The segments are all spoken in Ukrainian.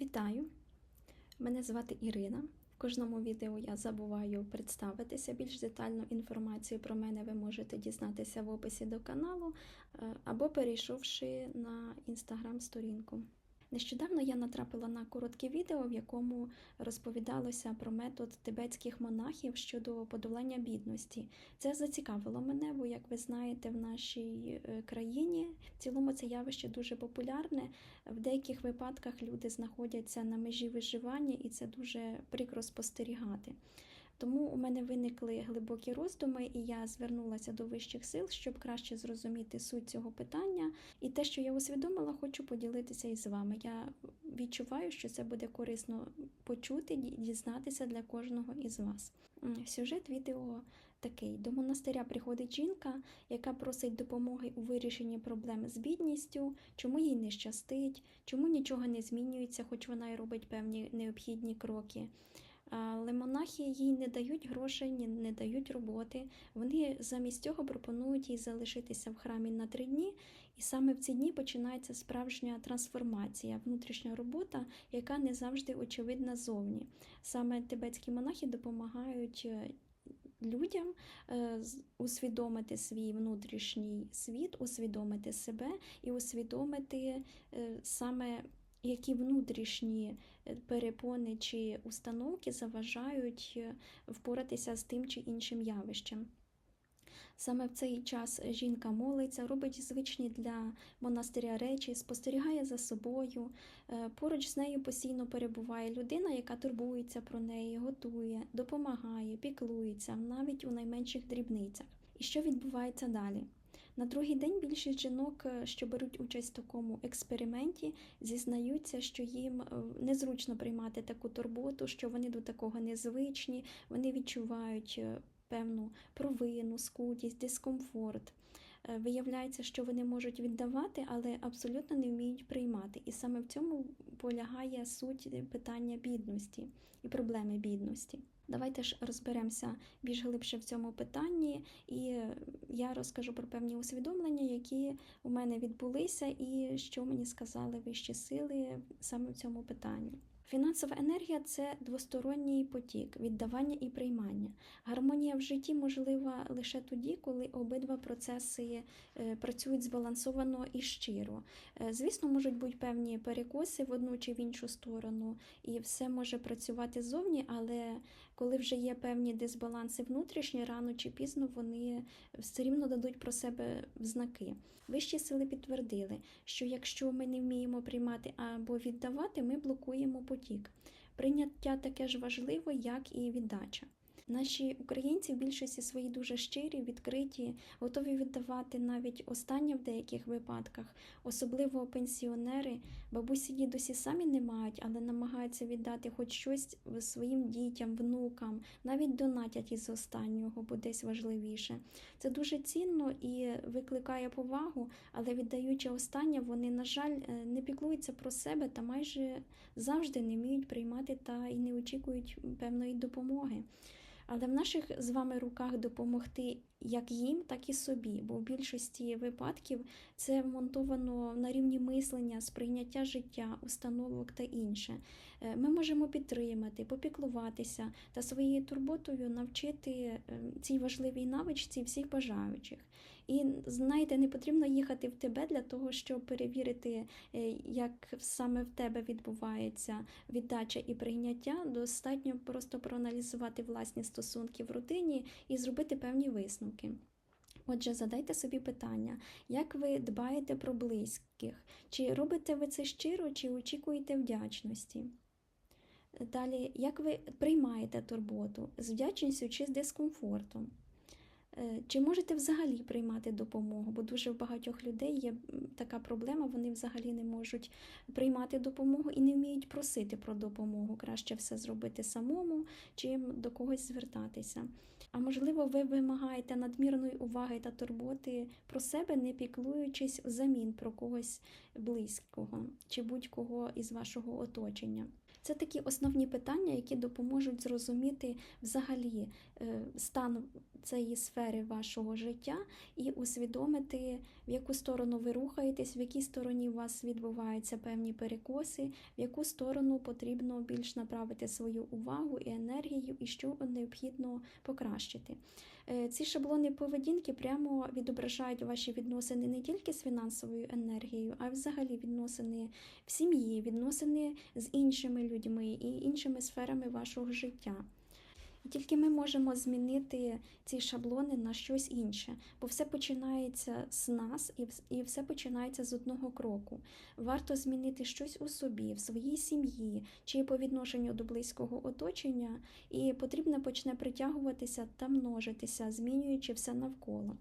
Вітаю! Мене звати Ірина. В кожному відео я забуваю представитися. Більш детальну інформацію про мене ви можете дізнатися в описі до каналу е, або перейшовши на інстаграм-сторінку. Нещодавно я натрапила на коротке відео, в якому розповідалося про метод тибетських монахів щодо подолання бідності. Це зацікавило мене, бо, як ви знаєте, в нашій е, країні в цілому це явище дуже популярне. В деяких випадках люди знаходяться на межі виживання, і це дуже прикро спостерігати. Тому у мене виникли глибокі роздуми, і я звернулася до вищих сил, щоб краще зрозуміти суть цього питання. І те, що я усвідомила, хочу поділитися із вами. Я відчуваю, що це буде корисно почути, ді- дізнатися для кожного із вас. Сюжет відео такий: до монастиря приходить жінка, яка просить допомоги у вирішенні проблем з бідністю, чому їй не щастить, чому нічого не змінюється, хоч вона й робить певні необхідні кроки. Але монахи їй не дають грошей, не дають роботи. Вони замість цього пропонують їй залишитися в храмі на три дні, і саме в ці дні починається справжня трансформація, внутрішня робота, яка не завжди очевидна зовні. Саме тибетські монахи допомагають е, людям е, усвідомити свій внутрішній світ, усвідомити себе і усвідомити е, саме які внутрішні е, перепони чи установки заважають е, впоратися з тим чи іншим явищем. Саме в цей час жінка молиться, робить звичні для монастиря речі, спостерігає за собою. Е, Поруч з нею постійно перебуває людина, яка турбується про неї, готує, допомагає, піклується, навіть у найменших дрібницях. І що відбувається далі? На другий день більшість жінок, е, що беруть участь в такому експерименті, зізнаються, що їм е, незручно приймати таку турботу, що вони до такого незвичні, вони відчувають е, певну провину, скутість, дискомфорт. Виявляється, що вони можуть віддавати, але абсолютно не вміють приймати. І саме в цьому полягає суть питання бідності і проблеми бідності. Давайте ж розберемося більш глибше в цьому питанні, і я розкажу про певні усвідомлення, які у мене відбулися, і що мені сказали вищі сили саме в цьому питанні. Фінансова енергія це двосторонній потік віддавання і приймання. Гармонія в житті можлива лише тоді, коли обидва процеси е, працюють збалансовано і щиро. Е, Звісно, можуть бути певні перекоси в одну чи в іншу сторону, і все може працювати ззовні, але коли вже є певні дисбаланси внутрішні, рано чи пізно вони все рівно дадуть про себе знаки. Вищі сили підтвердили, що якщо ми не вміємо приймати або віддавати, ми блокуємо потік. Прийняття таке ж важливо, як і віддача. Наші українці в більшості свої дуже щирі, відкриті, готові віддавати навіть останнє в деяких випадках, особливо пенсіонери. Бабусі дідусі самі не мають, але намагаються віддати хоч щось своїм дітям, внукам, навіть донатять із останнього, бо десь важливіше. Це дуже цінно і викликає повагу, але віддаючи останнє, вони, на жаль, е, не піклуються про себе та майже завжди не вміють приймати та і не очікують певної допомоги. Але в наших з вами руках допомогти як їм, так і собі, бо в більшості випадків це вмонтовано на рівні мислення, сприйняття життя, установок та інше. Е, Ми можемо підтримати, попіклуватися та своєю турботою навчити е, цій важливій навичці всіх бажаючих. І знаєте, не потрібно їхати в тебе для того, щоб перевірити, е, як саме в тебе відбувається віддача і прийняття. Достатньо просто проаналізувати власні стосунки в родині і зробити певні висновки. Отже, задайте собі питання, як ви дбаєте про близьких? Чи робите ви це щиро, чи очікуєте вдячності? Далі, як ви приймаєте турботу з вдячністю чи з дискомфортом? Е, Чи можете взагалі приймати допомогу? Бо дуже в багатьох людей є така проблема, вони взагалі не можуть приймати допомогу і не вміють просити про допомогу. Краще все зробити самому, чим до когось звертатися. А можливо, ви вимагаєте надмірної уваги та турботи про себе, не піклуючись взамін про когось близького чи будь-кого із вашого оточення. Це такі основні питання, які допоможуть зрозуміти взагалі е, стан цієї сфери. вашого життя і усвідомити, в яку сторону ви рухаєтесь, в якій стороні у вас відбуваються певні перекоси, в яку сторону потрібно більш направити свою увагу і енергію, і що необхідно покращити. Е, Ці шаблони поведінки прямо відображають ваші відносини не тільки з фінансовою енергією, а й взагалі відносини в сім'ї, відносини з іншими людьми і іншими сферами вашого життя. І тільки ми можемо змінити ці шаблони на щось інше, бо все починається з нас і все починається з одного кроку. Варто змінити щось у собі, в своїй сім'ї чи по відношенню до близького оточення, і потрібно почне притягуватися та множитися, змінюючи все навколо.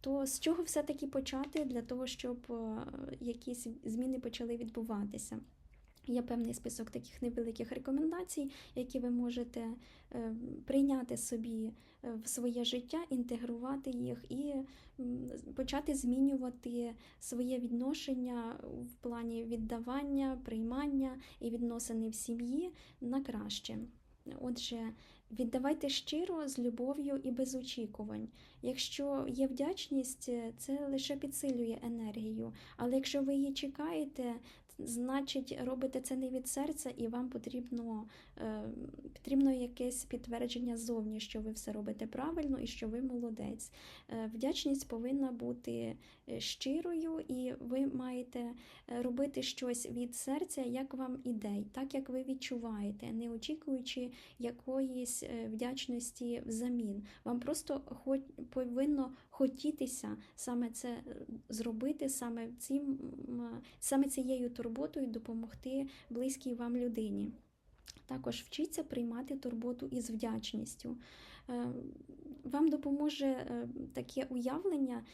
То з чого все-таки почати для того, щоб е, якісь зміни почали відбуватися? Є певний список таких невеликих рекомендацій, які ви можете е, прийняти собі е, в своє життя, інтегрувати їх і почати змінювати своє відношення в плані віддавання, приймання і відносини в сім'ї на краще. Отже, віддавайте щиро з любов'ю і без очікувань. Якщо є вдячність, це лише підсилює енергію. Але якщо ви її чекаєте, значить робите це не від серця, і вам потрібно, е, потрібно якесь підтвердження ззовні, що ви все робите правильно і що ви молодець. Е, Вдячність повинна бути щирою, і ви маєте е, робити щось від серця, як вам ідей, так як ви відчуваєте, не очікуючи якоїсь е, вдячності взамін. Вам просто хоч повинно хотітися саме це е, зробити, саме цим саме цією турботою допомогти близькій вам людині. Також вчіться приймати турботу із вдячністю. Е, Вам допоможе е, таке уявлення,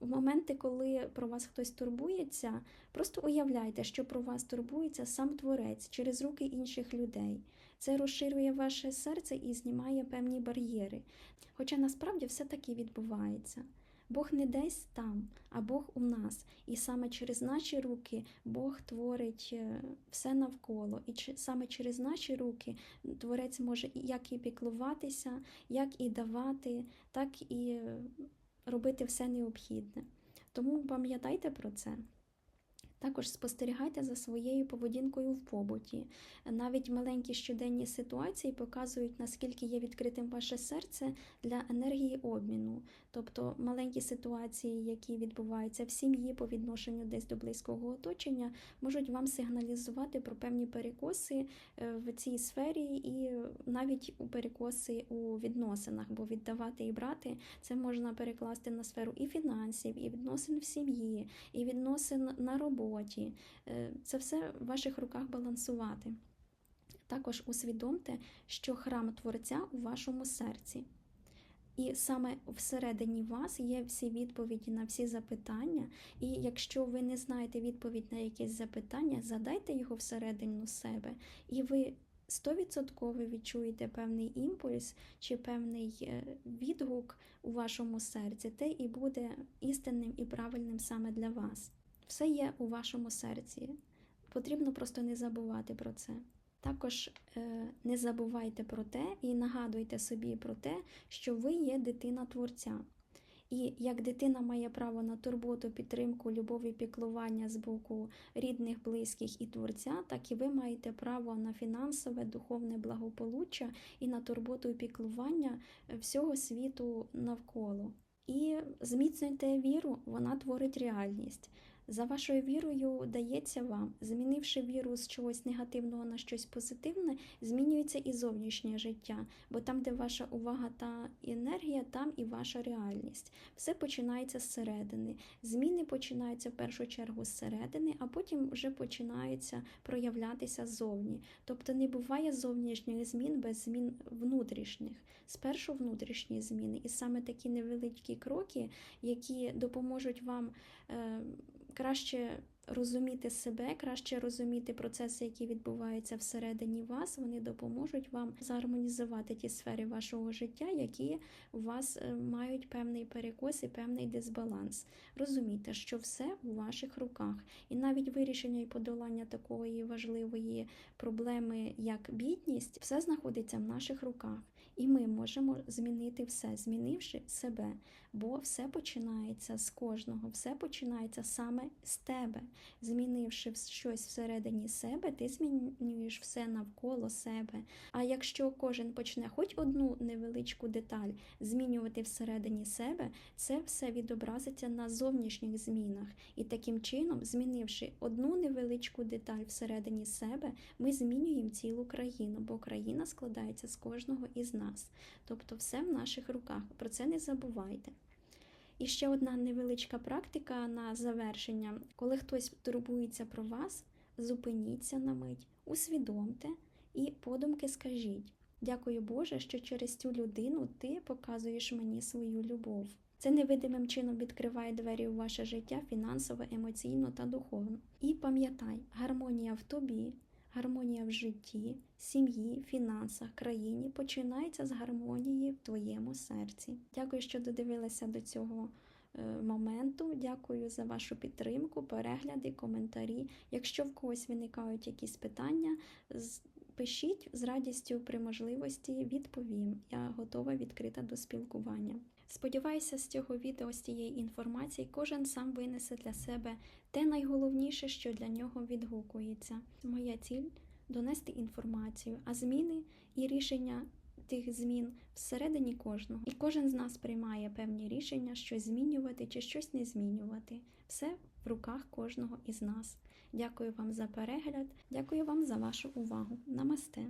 в моменти, коли про вас хтось турбується, просто уявляйте, що про вас турбується сам творець через руки інших людей. Це розширює ваше серце і знімає певні бар'єри. Хоча насправді все таки відбувається. Бог не десь там, а Бог у нас. І саме через наші руки Бог творить е, все навколо. І саме через наші руки Творець може як і піклуватися, як і давати, так і е, робити все необхідне. Тому пам'ятайте про це. Також спостерігайте за своєю поведінкою в побуті. Навіть маленькі щоденні ситуації показують, наскільки є відкритим ваше серце для енергії обміну. Тобто маленькі ситуації, які відбуваються в сім'ї по відношенню десь до близького оточення, можуть вам сигналізувати про певні перекоси е, в цій сфері і навіть у перекоси у відносинах, бо віддавати і брати це можна перекласти на сферу і фінансів, і відносин в сім'ї, і відносин на роботі. Е, Це все в ваших руках балансувати. Також усвідомте, що храм Творця у вашому серці. І саме всередині вас є всі відповіді на всі запитання. І якщо ви не знаєте відповідь на якесь запитання, задайте його всередину себе, і ви стовідсотково відчуєте певний імпульс чи певний е, відгук у вашому серці, те і буде істинним і правильним саме для вас. Все є у вашому серці. Потрібно просто не забувати про це. Також е, не забувайте про те і нагадуйте собі про те, що ви є дитина Творця. І як дитина має право на турботу, підтримку, любов і піклування з боку рідних, близьких і творця, так і ви маєте право на фінансове, духовне благополуччя і на турботу і піклування всього світу навколо. І зміцнюйте віру, вона творить реальність. За вашою вірою дається вам, змінивши віру з чогось негативного на щось позитивне, змінюється і зовнішнє життя, бо там, де ваша увага та енергія, там і ваша реальність. Все починається зсередини. Зміни починаються в першу чергу зсередини, а потім вже починаються проявлятися ззовні. Тобто не буває зовнішніх змін без змін внутрішніх. Спершу внутрішні зміни, і саме такі невеличкі кроки, які допоможуть вам. Е, краще розуміти себе, краще розуміти процеси, які відбуваються всередині вас. Вони допоможуть вам згармонізувати ті сфери вашого життя, які у вас е, мають певний перекос і певний дисбаланс. Розумійте, що все у ваших руках, і навіть вирішення і подолання такої важливої проблеми, як бідність, все знаходиться в наших руках. І ми можемо змінити все, змінивши себе. Бо все починається з кожного, все починається саме з тебе. Змінивши щось всередині себе, ти змінюєш все навколо себе. А якщо кожен почне хоч одну невеличку деталь змінювати всередині себе, це все відобразиться на зовнішніх змінах. І таким чином, змінивши одну невеличку деталь всередині себе, ми змінюємо цілу країну, бо країна складається з кожного із нас. Тобто все в наших руках. Про це не забувайте. І ще одна невеличка практика на завершення. Коли хтось турбується про вас, зупиніться на мить, усвідомте і подумки скажіть: Дякую Боже, що через цю людину ти показуєш мені свою любов. Це невидимим чином відкриває двері у ваше життя фінансово, емоційно та духовно. І пам'ятай, гармонія в тобі, гармонія в житті, сім'ї, фінансах, країні починається з гармонії в твоєму серці. Дякую, що додивилися до цього е, моменту. Дякую за вашу підтримку, перегляди, коментарі. Якщо в когось виникають якісь питання, пишіть з радістю при можливості відповім. Я готова відкрита до спілкування. Сподіваюся, з цього відео, з цієї інформації, кожен сам винесе для себе те найголовніше, що для нього відгукується. Моя ціль донести інформацію, а зміни і рішення тих змін всередині кожного. І кожен з нас приймає певні рішення, щось змінювати чи щось не змінювати. Все в руках кожного із нас. Дякую вам за перегляд, дякую вам за вашу увагу. Намасте!